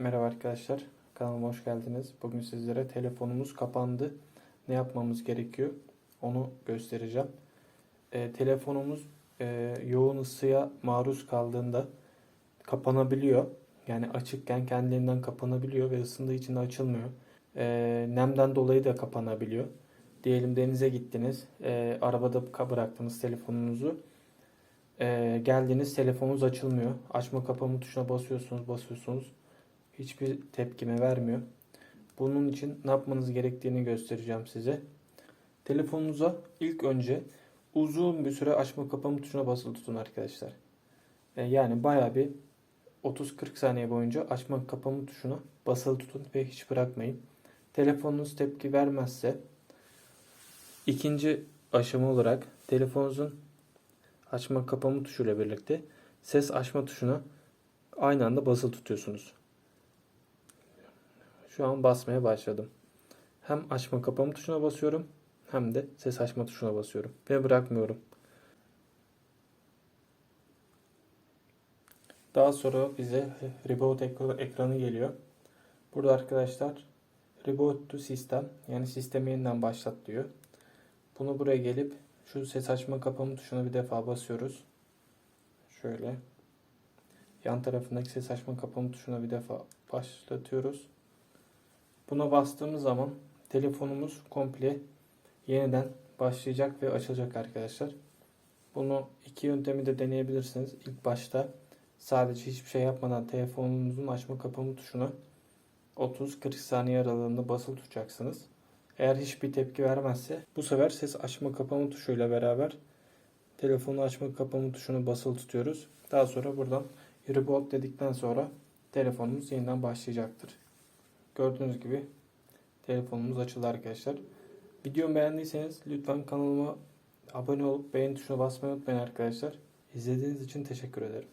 Merhaba arkadaşlar, kanalıma hoş geldiniz. Bugün sizlere telefonumuz kapandı. Ne yapmamız gerekiyor? Onu göstereceğim. Ee, telefonumuz e, yoğun ısıya maruz kaldığında kapanabiliyor. Yani açıkken kendiliğinden kapanabiliyor ve ısındığı için de açılmıyor. Ee, nemden dolayı da kapanabiliyor. Diyelim denize gittiniz, e, arabada bıraktınız telefonunuzu. Ee, geldiniz telefonunuz açılmıyor. Açma kapama tuşuna basıyorsunuz, basıyorsunuz hiçbir tepkime vermiyor. Bunun için ne yapmanız gerektiğini göstereceğim size. Telefonunuza ilk önce uzun bir süre açma kapama tuşuna basılı tutun arkadaşlar. E, Yani bayağı bir 30-40 saniye boyunca açma kapama tuşuna basılı tutun ve hiç bırakmayın. Telefonunuz tepki vermezse ikinci aşama olarak telefonunuzun açma kapama tuşuyla birlikte ses açma tuşuna aynı anda basılı tutuyorsunuz. Şu an basmaya başladım. Hem açma kapama tuşuna basıyorum hem de ses açma tuşuna basıyorum ve bırakmıyorum. Daha sonra bize reboot ekra- ekranı geliyor. Burada arkadaşlar reboot to sistem yani sistemi yeniden başlat diyor. Bunu buraya gelip şu ses açma kapama tuşuna bir defa basıyoruz. Şöyle. Yan tarafındaki ses açma kapama tuşuna bir defa başlatıyoruz. Buna bastığımız zaman telefonumuz komple yeniden başlayacak ve açılacak arkadaşlar. Bunu iki yöntemi de deneyebilirsiniz. İlk başta sadece hiçbir şey yapmadan telefonunuzun açma kapama tuşuna 30-40 saniye aralığında basılı tutacaksınız. Eğer hiçbir tepki vermezse bu sefer ses açma kapama tuşuyla beraber telefonu açma kapama tuşunu basılı tutuyoruz. Daha sonra buradan reboot dedikten sonra telefonumuz yeniden başlayacaktır. Gördüğünüz gibi telefonumuz açıldı arkadaşlar. Videomu beğendiyseniz lütfen kanalıma abone olup beğen tuşuna basmayı unutmayın arkadaşlar. İzlediğiniz için teşekkür ederim.